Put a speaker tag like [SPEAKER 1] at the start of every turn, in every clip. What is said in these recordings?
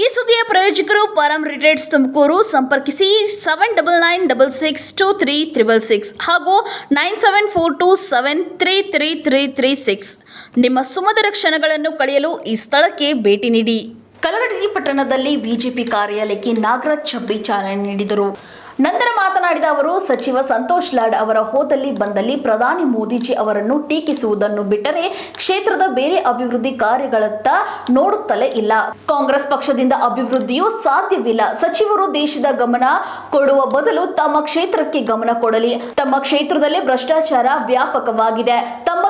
[SPEAKER 1] ಈ ಸುದ್ದಿಯ ಪ್ರಯೋಜಕರು ಪರಂ ರಿಟೇಟ್ಸ್ ತುಮಕೂರು ಸಂಪರ್ಕಿಸಿ seven double nine double six two three triple six ಹಾಗೂ nine seven four two seven three three three three six. ನಿಮ್ಮ ಸುಮಧುರ ಕ್ಷಣಗಳನ್ನು ಕಳೆಯಲು ಈ ಸ್ಥಳಕ್ಕೆ ಭೇಟಿ ನೀಡಿ. ಕಲಗಡಗಿ ಪಟ್ಟಣದಲ್ಲಿ ಬಿಜೆಪಿ ಕಾರ್ಯಾಲಯಕ್ಕೆ ನಾಗರಾಜ್ ಚಬ್ರಿ ಚಾಲನೆ ನೀಡಿದರು. ನಂತರ ಮಾತನಾಡಿದ ಅವರು, ಸಚಿವ ಸಂತೋಷ್ ಲಾಡ್ ಅವರ ಹೋದಲ್ಲಿ ಬಂದಲ್ಲಿ ಪ್ರಧಾನಿ ಮೋದಿಜಿ ಅವರನ್ನು ಟೀಕಿಸುವುದನ್ನು ಬಿಟ್ಟರೆ ಕ್ಷೇತ್ರದ ಬೇರೆ ಅಭಿವೃದ್ಧಿ ಕಾರ್ಯಗಳತ್ತ ನೋಡುತ್ತಲೇ ಇಲ್ಲ. ಕಾಂಗ್ರೆಸ್ ಪಕ್ಷದಿಂದ ಅಭಿವೃದ್ಧಿಯೂ ಸಾಧ್ಯವಿಲ್ಲ. ಸಚಿವರು ದೇಶದ ಗಮನ ಕೊಡುವ ಬದಲು ತಮ್ಮ ಕ್ಷೇತ್ರಕ್ಕೆ ಗಮನ ಕೊಡಲಿ. ತಮ್ಮ ಕ್ಷೇತ್ರದಲ್ಲೇ ಭ್ರಷ್ಟಾಚಾರ ವ್ಯಾಪಕವಾಗಿದೆ.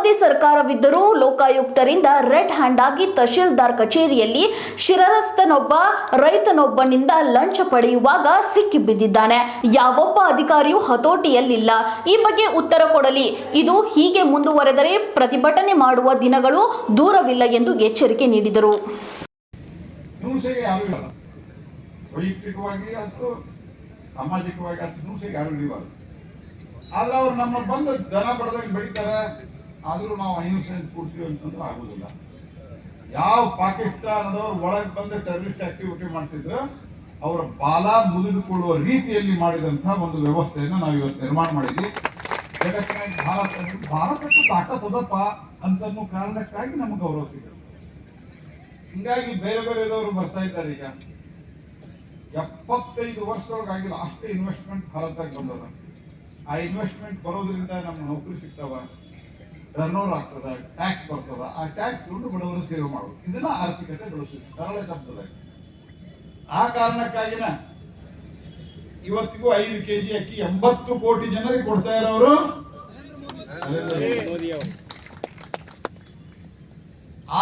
[SPEAKER 1] ತಮ್ಮದೇ ಸರ್ಕಾರವಿದ್ದರೂ ಲೋಕಾಯುಕ್ತರಿಂದ ರೆಡ್ ಹ್ಯಾಂಡ್ ಆಗಿ ತಹಶೀಲ್ದಾರ್ ಕಚೇರಿಯಲ್ಲಿ ಶಿರಸ್ತನೊಬ್ಬ, ರೈತನೊಬ್ಬನಿಂದ ಲಂಚ ಪಡೆಯುವಾಗ ಸಿಕ್ಕಿಬಿದ್ದಿದ್ದಾನೆ. ಯಾವೊಬ್ಬ ಅಧಿಕಾರಿಯೂ ಹತೋಟಿಯಲ್ಲಿಲ್ಲ. ಈ ಬಗ್ಗೆ ಉತ್ತರ ಕೊಡಲಿ. ಇದು ಹೀಗೆ ಮುಂದುವರೆದರೆ ಪ್ರತಿಭಟನೆ ಮಾಡುವ ದಿನಗಳು ದೂರವಿಲ್ಲ ಎಂದು ಎಚ್ಚರಿಕೆ ನೀಡಿದರು.
[SPEAKER 2] ವೈಯಕ್ತಿಕವಾಗಿ ಅಥವಾ ಸಾಮಾಜಿಕವಾಗಿ ಆದ್ರೆ ಅವ್ರು ನಮ್ಮ ಬಂದು ದನ ಬಡದಾಗ ಬೆಳಿತಾರೆ. ಆದ್ರೂ ನಾವು ಅಹಿಂಸೆ ಕೊಡ್ತೀವಿ ಅಂತಂದ್ರೆ ಆಗೋದಿಲ್ಲ. ಯಾವ ಪಾಕಿಸ್ತಾನದವ್ರು ಒಳಗೆ ಬಂದು ಟೆರರಿಸ್ಟ್ ಆಕ್ಟಿವಿಟಿ ಮಾಡ್ತಿದ್ರು, ಅವರ ಬಾಲ ಮುಗಿದುಕೊಳ್ಳುವ ರೀತಿಯಲ್ಲಿ ಮಾಡಿದಂಥ ಒಂದು ವ್ಯವಸ್ಥೆಯನ್ನು ನಾವು ಇವತ್ತು ನಿರ್ಮಾಣ ಮಾಡಿದ್ವಿ. ಜಗತ್ತಿನ ಭಾರತ, ಭಾರತಕ್ಕೂ ತಾಕತ್ ಅದಪ್ಪ ಅಂತನ್ನೋ ಕಾರಣಕ್ಕಾಗಿ ನಮ್ಗೆ ಗೌರವ ಸಿಗುತ್ತೆ ಹಿಂಗಾಗಿ ಬೇರೆ ಬೇರೆದವರು ಬರ್ತಾ ಇದ್ದಾರೆ ಈಗ. ಎಪ್ಪತ್ತೈದು ವರ್ಷದೊಳಗಾಗಿಲ್ಲ ಅಷ್ಟೇ ಇನ್ವೆಸ್ಟ್ಮೆಂಟ್ ಭಾರತಕ್ಕೆ ಬಂದದ. ಆ ಇನ್ವೆಸ್ಟ್ಮೆಂಟ್ ಬರೋದ್ರಿಂದ ನಮ್ಗೆ ನೌಕರಿ ಸಿಗ್ತಾವ. ಟರ್ನ್ ಓವರ್ ಆಗ್ತದ ಟ್ಯಾಕ್ಸ್ ಬರ್ತದ, ಆ ಟ್ಯಾಕ್ಸ್ ದುಡ್ಡು ಬಡವರು ಸೇವೆ ಮಾಡೋದು. ಇದನ್ನ ಆರ್ಥಿಕತೆ ಬೆಳೆಸುತ್ತೆ, ಸರಳ ಶಬ್ದದಾಗ ಆ ಕಾರಣಕ್ಕಾಗಿನ ಇವತ್ತಿಗೂ ಐದು ಕೆಜಿ ಅಕ್ಕಿ ಎಂಬತ್ತು ಕೋಟಿ ಜನರಿಗೆ ಕೊಡ್ತಾ ಇರೋರು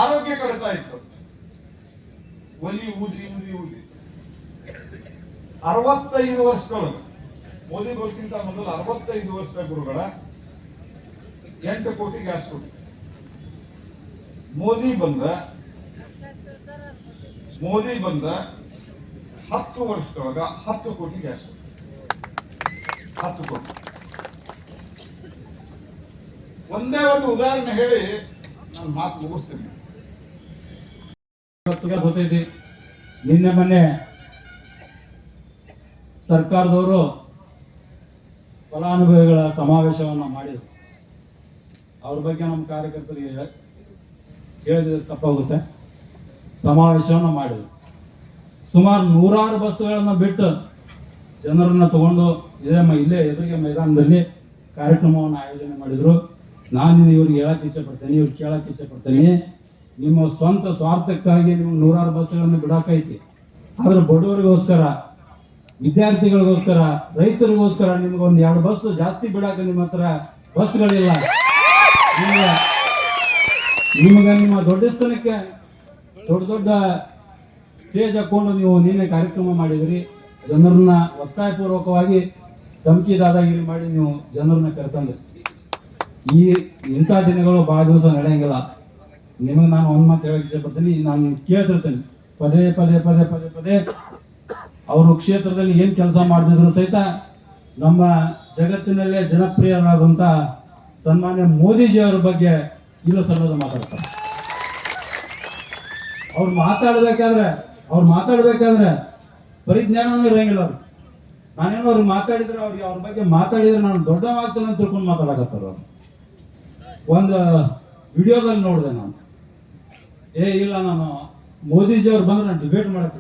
[SPEAKER 2] ಆರೋಗ್ಯ ಕಡಿತಾ ಇತ್ತು. ಒಲಿ ಊದಿ ಊದಿ ಊದಿ ಅರವತ್ತೈದು ವರ್ಷಗಳು ಮೋದಿ ಬರೋಕ್ಕಿಂತ ಮೊದಲು ಅರವತ್ತೈದು ವರ್ಷ ಗುರುಗಳ ಎಂಟು ಕೋಟಿ ಗ್ಯಾಸ್ ಮೋದಿ ಬಂದ ಮೋದಿ ಬಂದ ಹತ್ತು ವರ್ಷದೊಳಗ ಹತ್ತು ಕೋಟಿ ಗ್ಯಾಸ್ ಹತ್ತು ಕೋಟಿ. ಒಂದೇ ಒಂದು ಉದಾಹರಣೆ ಹೇಳಿ ನಾನು ಮಾತು ಮುಗಿಸ್ತೇನೆ.
[SPEAKER 3] ಗೊತ್ತೈತಿ? ನಿನ್ನೆ ಮೊನ್ನೆ ಸರ್ಕಾರದವರು ಫಲಾನುಭವಿಗಳ ಸಮಾವೇಶವನ್ನು ಮಾಡಿದರು. ಅವ್ರ ಬಗ್ಗೆ ನಮ್ಮ ಕಾರ್ಯಕರ್ತರಿಗೆ ಹೇಳ- ಹೇಳಿದ್ರೆ ತಪ್ಪಾಗುತ್ತೆ. ಸಮಾವೇಶವನ್ನು ಮಾಡಿದ್ರು. ಸುಮಾರು ನೂರಾರು ಬಸ್ಸುಗಳನ್ನು ಬಿಟ್ಟು ಜನರನ್ನು ತಗೊಂಡು ಇದೇ ಇಲ್ಲೇ ಎದುರಿಗೆ ಮೈದಾನದಲ್ಲಿ ಕಾರ್ಯಕ್ರಮವನ್ನು ಆಯೋಜನೆ ಮಾಡಿದರು. ನಾನು ಇವ್ರಿಗೆ ಹೇಳಕ್ಕೆ ಇಚ್ಛೆಪಡ್ತೇನೆ ಇವ್ರಿಗೆ ಕೇಳಕ್ಕೆ ಇಚ್ಛೆಪಡ್ತೇನೆ ನಿಮ್ಮ ಸ್ವಂತ ಸ್ವಾರ್ಥಕ್ಕಾಗಿ ನಿಮ್ಗೆ ನೂರಾರು ಬಸ್ಸುಗಳನ್ನು ಬಿಡಾಕೈತಿ. ಆದ್ರೆ ಬಡವರಿಗೋಸ್ಕರ, ವಿದ್ಯಾರ್ಥಿಗಳಿಗೋಸ್ಕರ, ರೈತರಿಗೋಸ್ಕರ ನಿಮ್ಗೆ ಒಂದು ಎರಡು ಬಸ್ ಜಾಸ್ತಿ ಬಿಡಾಕ ನಿಮ್ಮ ಹತ್ರ ಬಸ್ಗಳಿಲ್ಲ. ನಿಮ್ಗೆ ನಿಮ್ಮ ದೊಡ್ಡ ಸ್ಥಾನಕ್ಕೆ ದೊಡ್ಡ ದೊಡ್ಡ ಸ್ಟೇಜ್ ಹಾಕೊಂಡು ನೀವು ನಿನ್ನೆ ಕಾರ್ಯಕ್ರಮ ಮಾಡಿದ್ರಿ. ಜನರನ್ನ ಒತ್ತಾಯಪೂರ್ವಕವಾಗಿ ಧಮಕಿ ಮಾಡಿ ನೀವು ಜನರನ್ನ ಕರ್ಕೊಂಡ್ರಿ ಈ ಇಂಥ ದಿನಗಳು ಭಾಳ ದಿವಸ ನಡೆಯಂಗಿಲ್ಲ. ನಿಮಗೆ ನಾನು ಒಂದು ಮಾತು ಹೇಳಕ್ಕೆ ಇಷ್ಟಪಡ್ತೀನಿ. ನಾನು ಕೇಳ್ತಿರ್ತೇನೆ. ಪದೇ ಪದೇ ಪದೇ ಪದೇ ಪದೇ ಅವರು ಕ್ಷೇತ್ರದಲ್ಲಿ ಏನು ಕೆಲಸ ಮಾಡ್ತಿದ್ರು ಸಹಿತ ನಮ್ಮ ಜಗತ್ತಿನಲ್ಲೇ ಜನಪ್ರಿಯರಾದಂಥ ಸನ್ಮಾನ್ಯ ಮೋದಿಜಿಯವರ ಬಗ್ಗೆ ಇಲ್ಲ ಸಲ್ಲೋದು ಮಾತಾಡ್ತಾರೆ. ಅವ್ರು ಮಾತಾಡ್ಬೇಕಾದ್ರೆ ಅವ್ರು ಮಾತಾಡ್ಬೇಕಾದ್ರೆ ಪರಿಜ್ಞಾನವೂ ಇರಂಗಿಲ್ಲ ಅವ್ರು. ನಾನೇನೋ ಅವ್ರು ಮಾತಾಡಿದ್ರೆ ಅವ್ರಿಗೆ ಅವ್ರ ಬಗ್ಗೆ ಮಾತಾಡಿದ್ರೆ ನಾನು ದೊಡ್ಡವಾಗ್ತಾನೆ ಅಂತ ತಿಳ್ಕೊಂಡು ಮಾತಾಡಕತ್ತಾರ ಅವ್ರು. ಒಂದು ವಿಡಿಯೋದಲ್ಲಿ ನೋಡಿದೆ ನಾನು. ಏ, ಇಲ್ಲ, ನಾನು ಮೋದಿಜಿ ಅವ್ರು ಬಂದ್ರೆ ನಾನು ಡಿಬೇಟ್ ಮಾಡಕ್ಕೆ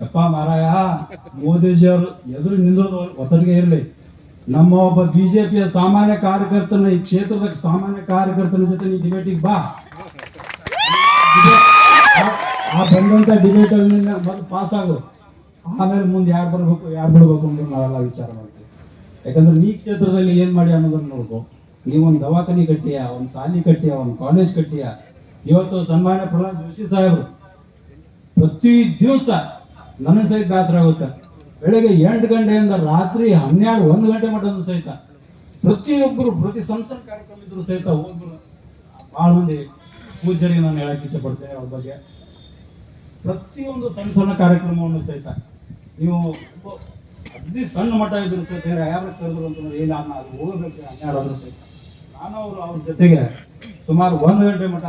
[SPEAKER 3] ಅಪ್ಪ ಮಾರಾಯ ಮೋದಿಜಿ ಅವರು ಎದುರು ನಿಂದ್ರೋದು ಒತ್ತಡಿಗೆ ಇರಲಿ. ನಮ್ಮ ಒಬ್ಬ ಬಿಜೆಪಿಯ ಸಾಮಾನ್ಯ ಕಾರ್ಯಕರ್ತನ ಈ ಕ್ಷೇತ್ರದ ಸಾಮಾನ್ಯ ಕಾರ್ಯಕರ್ತನ ಜೊತೆ ನೀ ಡಿಬೇಟಿಗೆ ಬಾ. ಆ- ಬಂದಂತ ಡಿಬೇಟ್ ಅಲ್ಲಿ ಮೊದಲು ಪಾಸ್ ಆಗು. ಆಮೇಲೆ ಮುಂದೆ ಯಾರು ಬರ್ಬೇಕು, ಯಾರು ಬಿಡ್ಬೇಕು ಅಂತ ನಾವೆಲ್ಲ ವಿಚಾರ ಮಾಡ್ತೀವಿ. ಯಾಕಂದ್ರೆ ನೀ ಕ್ಷೇತ್ರದಲ್ಲಿ ಏನ್ ಮಾಡಿ ಅನ್ನೋದನ್ನ ನೋಡ್ಬೋ ನೀವೊಂದು ದವಾಖಾನೆ ಕಟ್ಟಿಯ, ಒಂದು ಸಾಲಿ ಕಟ್ಟಿಯ, ಒಂದು ಕಾಲೇಜ್ ಕಟ್ಟಿಯ. ಇವತ್ತು ಸನ್ಮಾನ್ಯ ಪ್ರಹ್ಲಾದ್ ಜೋಶಿ ಸಾಹೇಬರು ಪ್ರತಿ ದಿವಸ ನನ್ನ ಸಹಿತ ಬೇಸರ ಆಗುತ್ತೆ ಬೆಳಗ್ಗೆ ಎಂಟು ಗಂಟೆಯಿಂದ ರಾತ್ರಿ ಹನ್ನೆರಡು, ಒಂದು ಗಂಟೆ ಮಟ್ಟದ ಸಹಿತ ಪ್ರತಿಯೊಬ್ಬರು, ಪ್ರತಿ ಸಣ್ಣ ಕಾರ್ಯಕ್ರಮ ಇದ್ರು ಸಹಿತ ಹೋದ್ರು ಭಾಳ ಮಂದಿ ಪೂಜರಿಗೆ ನಾನು ಹೇಳಕ್ಕೆ ಇಚ್ಛೆ ಪಡ್ತೇನೆ ಅವ್ರ ಬಗ್ಗೆ. ಪ್ರತಿಯೊಂದು ಸಣ್ಣ ಸಣ್ಣ ಕಾರ್ಯಕ್ರಮವನ್ನು ಸಹಿತ ನೀವು ಅಗ್ದಿ ಸಣ್ಣ ಮಟ್ಟ ಇದ್ರು ಸಹಿತ ಯಾರು ಕರೆದ್ರು ಅಂತ ಇಲ್ಲ ನಾನು ಅದು ಹೋಗ್ಬೇಕು, ಹನ್ನೆರಡು ಸಹಿತ. ನಾನು ಅವರು ಅವ್ರ ಜೊತೆಗೆ ಸುಮಾರು ಒಂದು ಗಂಟೆ ಮಠ